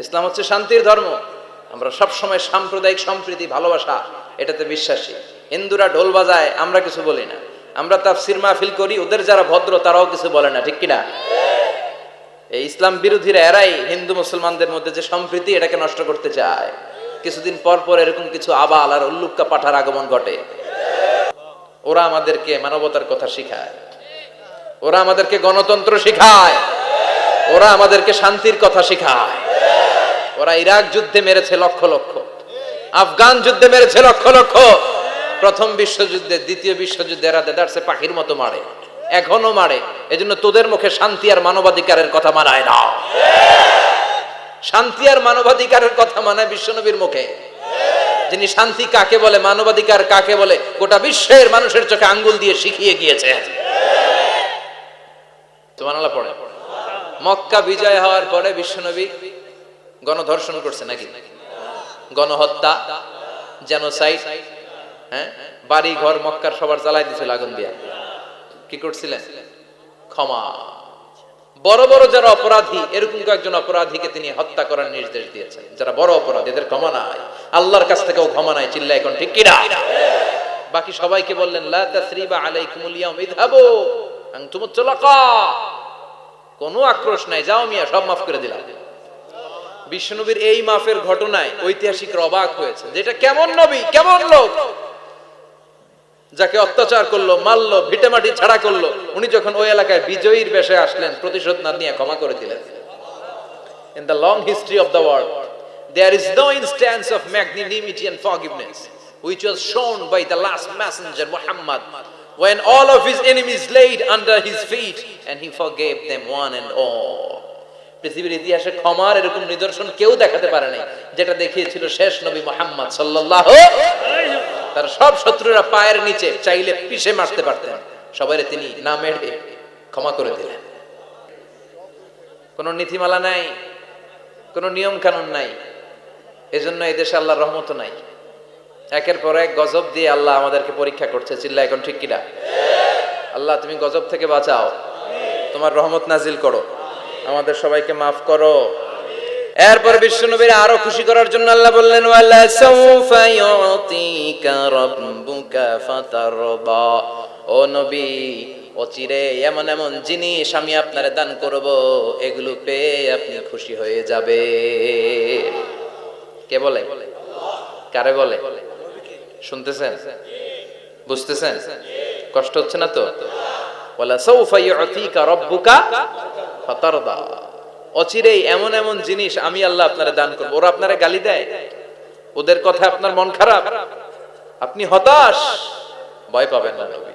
ইসলাম হচ্ছে শান্তির ধর্ম। আমরা সব সময় সাম্প্রদায়িক সম্প্রীতি, ভালোবাসা, এটাতে বিশ্বাসী। হিন্দুরা ঢোল বাজায়, আমরা কিছু বলি না। আমরা তাফসির মাহফিল করি, ওদের যারা ভদ্র, তারাও কিছু বলে না, ঠিক কিনা? এই ইসলাম বিরোধীরা এরাই হিন্দু মুসলমানদের মধ্যে যে সম্প্রীতি, এটাকে নষ্ট করতে চায়। কিছুদিন পর পর এরকম কিছু আবাল আর উল্লুক্কা পাঠার আগমন ঘটে। ওরা আমাদেরকে মানবতার কথা শিখায়। ওরা আমাদেরকে গণতন্ত্র শিখায়। ওরা আমাদেরকে শান্তির কথা শিখায়। ওরা ইরাক যুদ্ধে মেরেছে লক্ষ লক্ষ। আফগান যুদ্ধে মেরেছে লক্ষ লক্ষ। প্রথম বিশ্বযুদ্ধে, দ্বিতীয় বিশ্বযুদ্ধে এরা দেদারসে পাখির মতো মারে। এখনও মারে। এজন্য তোদের মুখে শান্তি আর মানবাধিকারের কথা মানায় না। শান্তি আর মানবাধিকারের কথা মানায় বিশ্বনবীর মুখে। যিনি শান্তি কাকে বলে, মানবাধিকার কাকে বলে, গোটা বিশ্বের মানুষের চোখে আঙ্গুল দিয়ে শিখিয়ে গিয়েছে তোমার পড়ে মক্কা বিজয় হওয়ার পরে বিশ্বনবী গণধর্ষণ করছে নাকি? গণহত্যা জেনোসাইড হ্যাঁ? বাড়ি ঘর মক্কার সবার জ্বালাই দিছিল আগুন দিয়া। কি করছিলেন? ক্ষমা। বড় বড় যারা অপরাধী, এরকম কয়েকজন অপরাধীকে তিনি হত্যা করার নির্দেশ দিয়েছেন। যারা বড় অপরাধী, এদের ক্ষমা নাই। আল্লাহর কাছ থেকেও ক্ষমা নাই চিল্লা এখন ঠিক কিনা বাকি সবাইকে বললেন, লা কোনো আক্রোশ নাই, যাও মিয়া, সব মাফ করে দিলাম। বিশ্বনবীর এই মাফের ঘটনায় ঐতিহাসিকরা অবাক হয়েছে যেটা কেমন নবী কেমন লোক যাকে অত্যাচার করল মারলো ভিটেমাটি ছাড়া করল উনি যখন ওই এলাকায় বিজয়ীর বেশে আসলেন প্রতিশোধ না নিয়ে ক্ষমা করে দিলেন in the long history of the world there is no instance of magnanimity and forgiveness which was shown by the last messenger Muhammad when all of his enemies laid under his feet and he forgave them one and all পৃথিবীর ইতিহাসে ক্ষমার এরকম নিদর্শন কেউ দেখাতে পারে নাই, যেটা দেখিয়েছিল শেষ নবী মোহাম্মদ সাল্লাল্লাহু তার সব শত্রুরা পায়ের নিচে চাইলে পিষে মারতে পারতেন। সবাই তিনি না মেরে ক্ষমা করে দিলেন। কোনো নীতিমালা নাই, কোনো নিয়ম কানুন নাই, এজন্য এই দেশে আল্লাহর রহমত নাই। একের পর এক গজব দিয়ে আল্লাহ আমাদেরকে পরীক্ষা করছে চিল্লা এখন ঠিক কিনা? আল্লাহ, তুমি গজব থেকে বাঁচাও। তোমার রহমত নাজিল করো। আমাদের সবাইকে মাফ করো। এরপর বিশ্বনবীর আরও খুশি করার জন্য আল্লাহ বললেন ও নবী অচিরে এমন এমন জিনিস আমি আপনারে দান করব, এগুলো পেয়ে আপনি খুশি হয়ে যাবে। কে বলে? কারে বলে? শুনতেছেন? বুঝতেছেন? কষ্ট হচ্ছে না তো? ওয়ালা সাউফা ইউতিকা রাব্বুকা ফাতারদা। অচিরেই এমন এমন জিনিস আমি আল্লাহ আপনারা দান করব। ওরা আপনারা গালি দেয়। ওদের কথা আপনার মন খারাপ। আপনি হতাশ। ভয় পাবেন না নবী।